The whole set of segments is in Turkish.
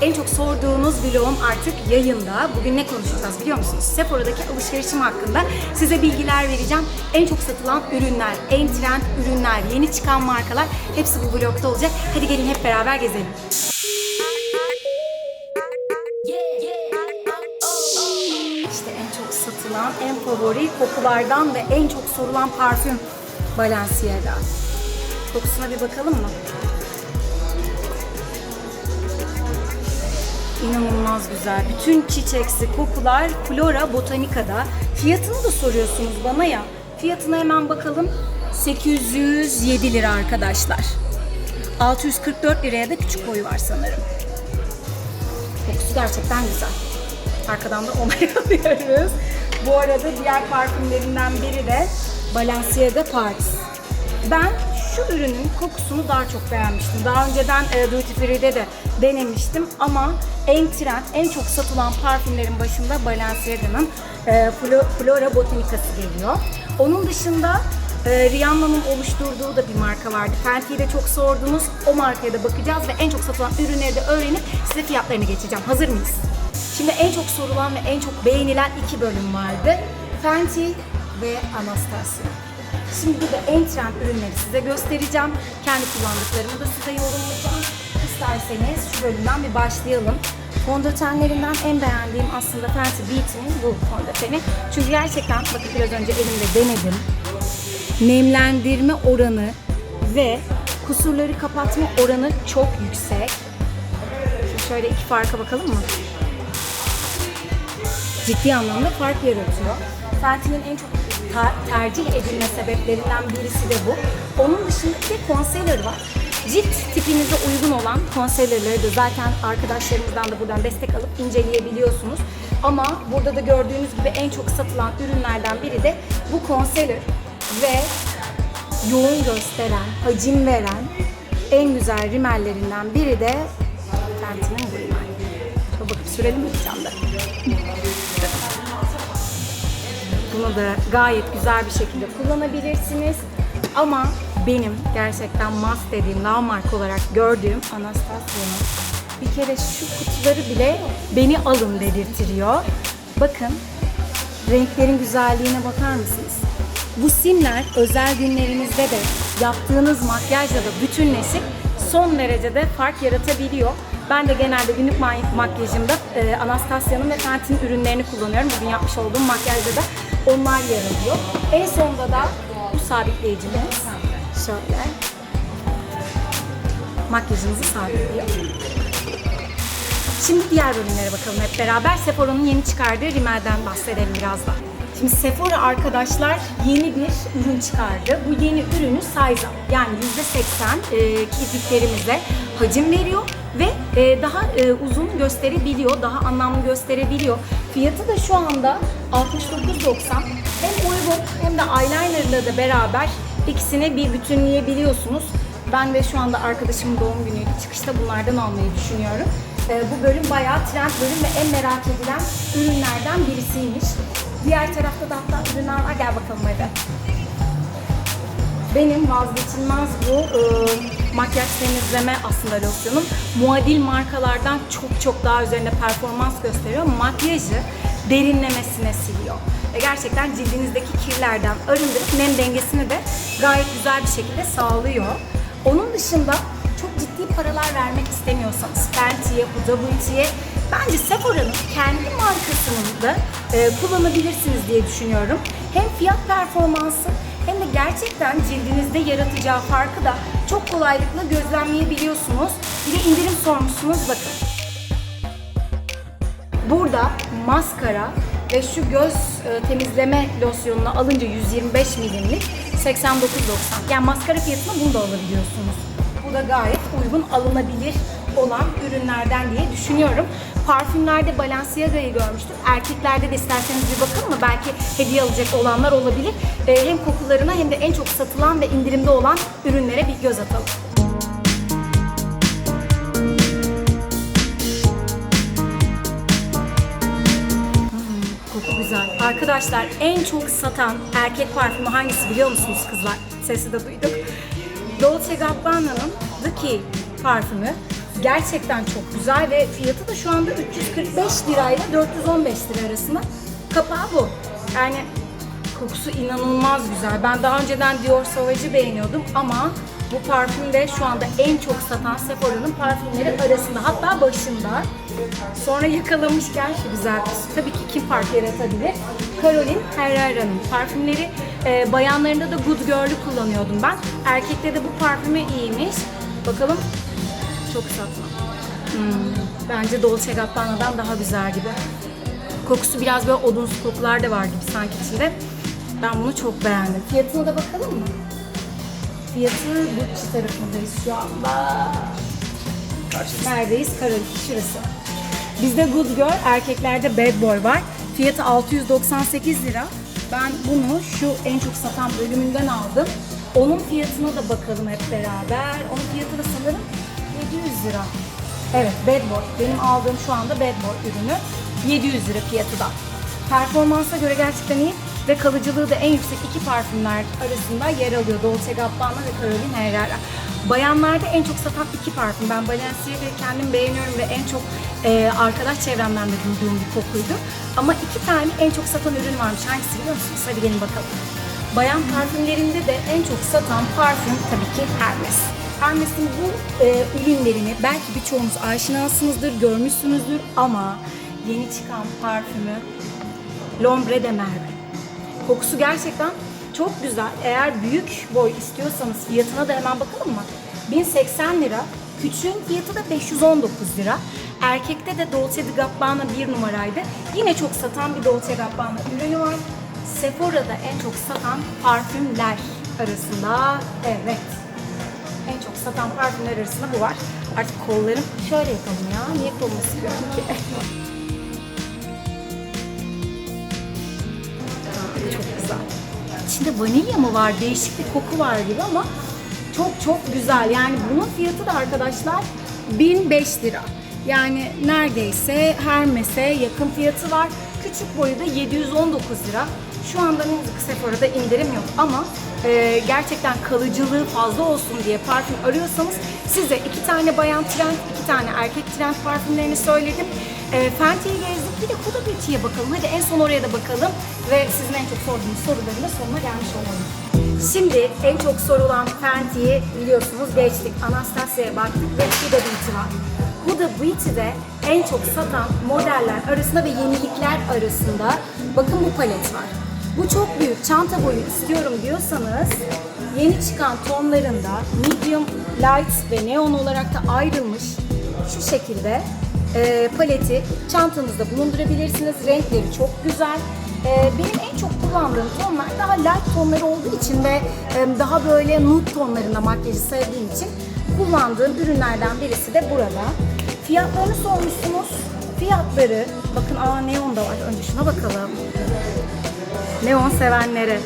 En çok sorduğunuz vlogum artık yayında. Bugün ne konuşacağız biliyor musunuz? Sephora'daki alışverişim hakkında size bilgiler vereceğim. En çok satılan ürünler, en trend ürünler, yeni çıkan markalar hepsi bu vlogda olacak. Hadi gelin hep beraber gezelim. İşte en çok satılan, en favori kokulardan ve en çok sorulan parfüm Balenciaga. Kokusuna bir bakalım mı? İnanılmaz güzel. Bütün çiçeksi kokular Flora Botanica'da. Fiyatını da soruyorsunuz bana ya. Fiyatına hemen bakalım. 807 lira arkadaşlar. 644 liraya da küçük boyu var sanırım. Kokusu gerçekten güzel. Arkadan da onay alıyoruz. Bu arada diğer parfümlerinden biri de Balenciaga Paris. Ben şu ürünün kokusunu daha çok beğenmiştim. Daha önceden e, Duty Free'de de denemiştim ama en trend, en çok satılan parfümlerin başında Balenciaga'nın e, Flo- Flora Botanica'sı geliyor. Onun dışında e, Rihanna'nın oluşturduğu da bir marka vardı. Fenty'yi de çok sordunuz. O markaya da bakacağız ve en çok satılan ürünleri de öğrenip size fiyatlarını geçeceğim. Hazır mıyız? Şimdi en çok sorulan ve en çok beğenilen iki bölüm vardı. Fenty ve Anastasia. Şimdi burada en trend ürünleri size göstereceğim. Kendi kullandıklarımı da size yorumlayacağım. İsterseniz şu bölümden bir başlayalım. Fondötenlerinden en beğendiğim aslında Fenty Beauty'nin bu fondöteni. Çünkü gerçekten bakın biraz önce elimde denedim. Nemlendirme oranı ve kusurları kapatma oranı çok yüksek. Şimdi şöyle iki farka bakalım mı? Ciddi anlamda fark yaratıyor. Fenty'nin en çok tercih edilme sebeplerinden birisi de bu. Onun dışında bir de var. Cilt tipinize uygun olan concealer'ları da zaten arkadaşlarımızdan da buradan destek alıp inceleyebiliyorsunuz. Ama burada da gördüğünüz gibi en çok satılan ürünlerden biri de bu concealer ve yoğun gösteren, hacim veren en güzel rimellerinden biri de Fenty'nin bu rimel. Bakıp sürelim mi camda? Bunu da gayet güzel bir şekilde kullanabilirsiniz. Ama benim gerçekten must dediğim, marka olarak gördüğüm Anastasia'nın bir kere şu kutuları bile beni alın dedirtiyor. Bakın renklerin güzelliğine bakar mısınız? Bu simler özel günlerinizde de yaptığınız makyajla da bütünleşip son derecede fark yaratabiliyor. Ben de genelde günlük ma- makyajımda e, Anastasia'nın ve Fenty'nin ürünlerini kullanıyorum. Bugün yapmış olduğum makyajda da onlar yer alıyor. En sonunda da bu sabitleyicimiz şöyle makyajınızı sabitliyor. Şimdi diğer ürünlere bakalım hep beraber. Sephora'nın yeni çıkardığı rimelden bahsedelim biraz da. Şimdi Sephora arkadaşlar yeni bir ürün çıkardı. Bu yeni ürünü size up. Yani %80 e, kirpiklerimize hacim veriyor ve e, daha e, uzun gösterebiliyor, daha anlamlı gösterebiliyor. Fiyatı da şu anda 69.90. Hem uygun hem de eyelinerla da beraber ikisini bir bütünleyebiliyorsunuz. Ben de şu anda arkadaşımın doğum günüydü. Çıkışta bunlardan almayı düşünüyorum. Ee, bu bölüm bayağı trend bölüm ve en merak edilen ürünlerden birisiymiş. Diğer tarafta da hatta ürünler var. Gel bakalım hadi. Benim vazgeçilmez bu e, makyaj temizleme aslında losyonum. Muadil markalardan çok çok daha üzerinde performans gösteriyor. Makyajı derinlemesine siliyor. Ve gerçekten cildinizdeki kirlerden arındırıp nem dengesini de gayet güzel bir şekilde sağlıyor. Onun dışında çok ciddi paralar vermek istemiyorsanız Fenty'ye, Huda Beauty'ye bence Sephora'nın kendi markasını da e, kullanabilirsiniz diye düşünüyorum. Hem fiyat performansı hem de gerçekten cildinizde yaratacağı farkı da çok kolaylıkla gözlemleyebiliyorsunuz. Bir de indirim sormuşsunuz bakın. Burada maskara ve şu göz e, temizleme losyonunu alınca 125 milimlik 89.90. Yani maskara fiyatına bunu da alabiliyorsunuz. Bu da gayet uygun alınabilir olan ürünlerden diye düşünüyorum. Parfümlerde Balenciaga'yı görmüştüm. Erkeklerde de isterseniz bir bakın mı? Belki hediye alacak olanlar olabilir. E, hem kokularına hem de en çok satılan ve indirimde olan ürünlere bir göz atalım. Koku güzel. Arkadaşlar en çok satan erkek parfümü hangisi biliyor musunuz kızlar? Sesi de duyduk. Dolce Gabbana'nın The Key parfümü. Gerçekten çok güzel ve fiyatı da şu anda 345 lirayla 415 lira arasında. Kapağı bu. Yani kokusu inanılmaz güzel. Ben daha önceden Dior Sauvage'ı beğeniyordum ama bu parfüm de şu anda en çok satan Sephora'nın parfümleri arasında. Hatta başında. Sonra yakalamışken şu güzel tabii ki kim fark yaratabilir? Caroline Herrera'nın parfümleri. e, bayanlarında da Good Girl'ü kullanıyordum ben. Erkekte de bu parfümü iyiymiş. Bakalım çok satma. Hmm, bence Dolce Gabbana'dan daha güzel gibi. Kokusu biraz böyle odunsu kokular da var gibi sanki içinde. Ben bunu çok beğendim. Fiyatına da bakalım mı? Fiyatı Gucci tarafındayız şu anda. Neredeyiz? Karol, şurası. Bizde Good Girl, erkeklerde Bad Boy var. Fiyatı 698 lira. Ben bunu şu en çok satan bölümünden aldım. Onun fiyatına da bakalım hep beraber. Onun fiyatı da sanırım 700 lira. Evet Bad Boy. Benim aldığım şu anda Bad Boy ürünü. 700 lira fiyatı da. Performansa göre gerçekten iyi ve kalıcılığı da en yüksek iki parfümler arasında yer alıyor. Dolce Gabbana ve Caroline Herrera. Bayanlarda en çok satan iki parfüm. Ben Balenciaga'yı kendim beğeniyorum ve en çok e, arkadaş çevremden de duyduğum bir kokuydu. Ama iki tane en çok satan ürün varmış. Hangisi biliyor musunuz? Hadi gelin bakalım. Bayan parfümlerinde de en çok satan parfüm tabii ki Hermes. Hermes'in bu e, ürünlerini belki birçoğunuz aşinasınızdır, görmüşsünüzdür ama yeni çıkan parfümü L'Ombre de Merve. Kokusu gerçekten çok güzel. Eğer büyük boy istiyorsanız fiyatına da hemen bakalım mı? 1080 lira. Küçüğün fiyatı da 519 lira. Erkekte de Dolce Gabbana bir numaraydı. Yine çok satan bir Dolce Gabbana ürünü var. Sephora'da en çok satan parfümler arasında evet. Satan parfümler arasında bu var. Artık kollarım şöyle yapalım ya. Niye kolumu sıkıyorum ki? Çok güzel. İçinde vanilya mı var? Değişik bir koku var gibi ama çok çok güzel. Yani bunun fiyatı da arkadaşlar 1005 lira. Yani neredeyse Hermes'e yakın fiyatı var. Küçük boyu da 719 lira. Şu anda ne yazık Sephora'da indirim yok ama e, gerçekten kalıcılığı fazla olsun diye parfüm arıyorsanız size iki tane bayan trend, iki tane erkek trend parfümlerini söyledim. E, Fenty'yi gezdik bir de Huda Beauty'ye bakalım. Hadi en son oraya da bakalım ve sizin en çok sorduğunuz soruların da sonuna gelmiş olalım. Şimdi en çok sorulan Fenty'yi biliyorsunuz geçtik. Anastasia'ya baktık ve Huda Beauty var. Huda Beauty'de en çok satan modeller arasında ve yenilikler arasında bakın bu palet var. Bu çok büyük çanta boyu istiyorum diyorsanız yeni çıkan tonlarında medium, light ve neon olarak da ayrılmış şu şekilde e, paleti çantanızda bulundurabilirsiniz. Renkleri çok güzel. E, benim en çok kullandığım tonlar daha light tonları olduğu için ve e, daha böyle nude tonlarında makyajı sevdiğim için kullandığım ürünlerden birisi de burada. Fiyatlarını sormuşsunuz. Fiyatları, bakın aa neon da var. Önce şuna bakalım. Neon sevenlere.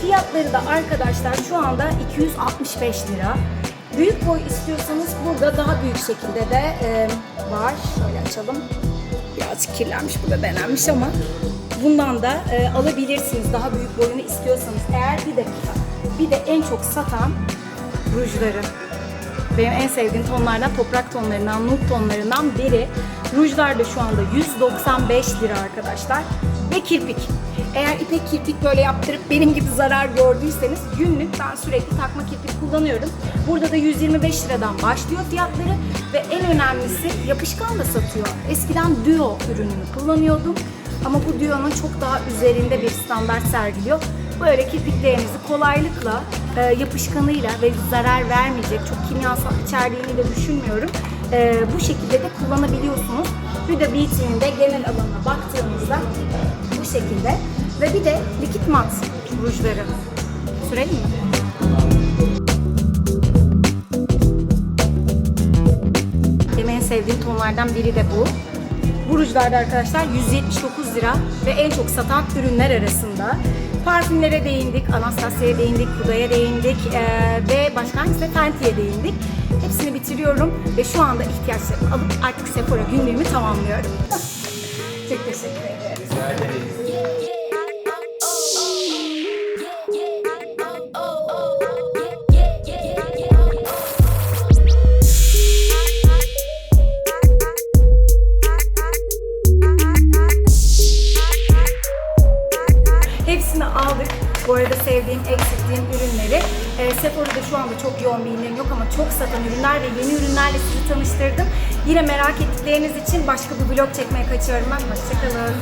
Fiyatları da arkadaşlar şu anda 265 lira. Büyük boy istiyorsanız burada daha büyük şekilde de e, var. Şöyle açalım. Birazcık kirlenmiş burada denenmiş ama bundan da e, alabilirsiniz daha büyük boyunu istiyorsanız. Eğer bir dakika. Bir de en çok satan rujları. Benim en sevdiğim tonlardan toprak tonlarından, nude tonlarından biri. Rujlar da şu anda 195 lira arkadaşlar. Ve kirpik. Eğer ipek kirpik böyle yaptırıp benim gibi zarar gördüyseniz günlük ben sürekli takma kirpik kullanıyorum. Burada da 125 liradan başlıyor fiyatları ve en önemlisi yapışkan da satıyor. Eskiden Duo ürününü kullanıyordum ama bu Duo'nun çok daha üzerinde bir standart sergiliyor. Böyle kirpiklerinizi kolaylıkla e, yapışkanıyla ve zarar vermeyecek, çok kimyasal içerdiğini de düşünmüyorum. E, bu şekilde de kullanabiliyorsunuz. Huda Beauty'nin de genel alanına baktığımızda bu şekilde. Ve bir de likit mat rujları. Sürelim mi? Benim en sevdiğim tonlardan biri de bu. Bu rujlarda arkadaşlar 179 lira ve en çok satan ürünler arasında. Parfümlere değindik, Anastasia'ya değindik, Huda'ya değindik eee, ve başka hangisi? Fenty'ye değindik. Hepsini bitiriyorum ve şu anda ihtiyaçlarımı alıp artık Sephora günlüğümü tamamlıyorum. Çok teşekkür ederim. Bu arada sevdiğim, eksilttiğim ürünleri. E, Sephora'da şu anda çok yoğun bir indirim yok ama çok satan ürünler ve yeni ürünlerle sizi tanıştırdım. Yine merak ettikleriniz için başka bir vlog çekmeye kaçıyorum ben. Hoşçakalın.